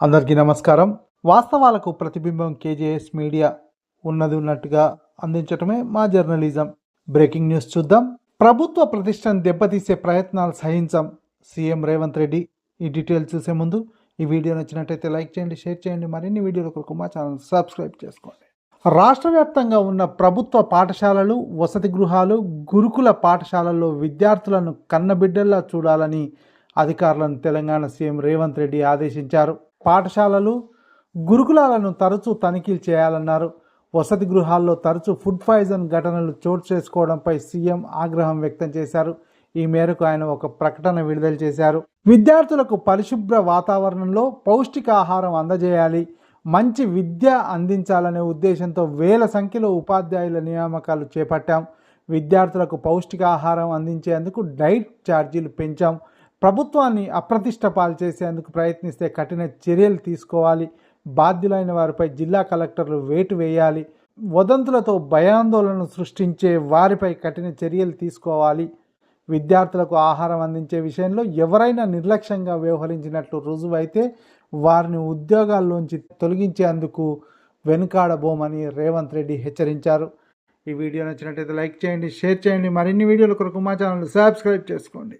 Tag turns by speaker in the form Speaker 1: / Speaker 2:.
Speaker 1: అందరికీ నమస్కారం. వాస్తవాలకు ప్రతిబింబం కేజేఎస్ మీడియా ఉన్నది ఉన్నట్టుగా అందించటమే మా జర్నలిజం. బ్రేకింగ్ న్యూస్ చూద్దాం. ప్రభుత్వ ప్రతిష్టను దెబ్బతీసే ప్రయత్నాలు సహించం సీఎం రేవంత్ రెడ్డి. ఈ డీటెయిల్స్ చూసే ముందు ఈ వీడియో నచ్చినట్టయితే లైక్ చేయండి షేర్ చేయండి మరిన్ని వీడియోల కొరకు మా ఛానల్ సబ్స్క్రైబ్ చేసుకోండి. రాష్ట్ర వ్యాప్తంగా ఉన్న ప్రభుత్వ పాఠశాలలు వసతి గృహాలు గురుకుల పాఠశాలల్లో విద్యార్థులను కన్నబిడ్డల్లా చూడాలని అధికారులను తెలంగాణ సీఎం రేవంత్ రెడ్డి ఆదేశించారు. పాఠశాలలు గురుకులాలను తరచూ తనిఖీలు చేయాలన్నారు. వసతి గృహాల్లో తరచూ ఫుడ్ పాయిజన్ ఘటనలు చోటు చేసుకోవడంపై సీఎం ఆగ్రహం వ్యక్తం చేశారు. ఈ మేరకు ఆయన ఒక ప్రకటన విడుదల చేశారు. విద్యార్థులకు పరిశుభ్ర వాతావరణంలో పౌష్టికాహారం అందజేయాలి. మంచి విద్య అందించాలనే ఉద్దేశంతో వేల సంఖ్యలో ఉపాధ్యాయుల నియామకాలు చేపట్టాం. విద్యార్థులకు పౌష్టికాహారం అందించేందుకు డైట్ ఛార్జీలు పెంచాం. ప్రభుత్వాన్ని అప్రతిష్ట పాలు చేసేందుకు ప్రయత్నిస్తే కఠిన చర్యలు తీసుకోవాలి. బాధ్యులైన వారిపై జిల్లా కలెక్టర్లు వేటు వేయాలి. వదంతులతో భయాందోళన సృష్టించే వారిపై కఠిన చర్యలు తీసుకోవాలి. విద్యార్థులకు ఆహారం అందించే విషయంలో ఎవరైనా నిర్లక్ష్యంగా వ్యవహరించినట్లు రుజువైతే వారిని ఉద్యోగాల్లోంచి తొలగించేందుకు వెనుకాడబోమని రేవంత్ రెడ్డి హెచ్చరించారు. ఈ వీడియో నచ్చినట్లయితే లైక్ చేయండి షేర్ చేయండి. మరిన్ని వీడియోల కొరకు మా ఛానల్ సబ్స్క్రైబ్ చేసుకోండి.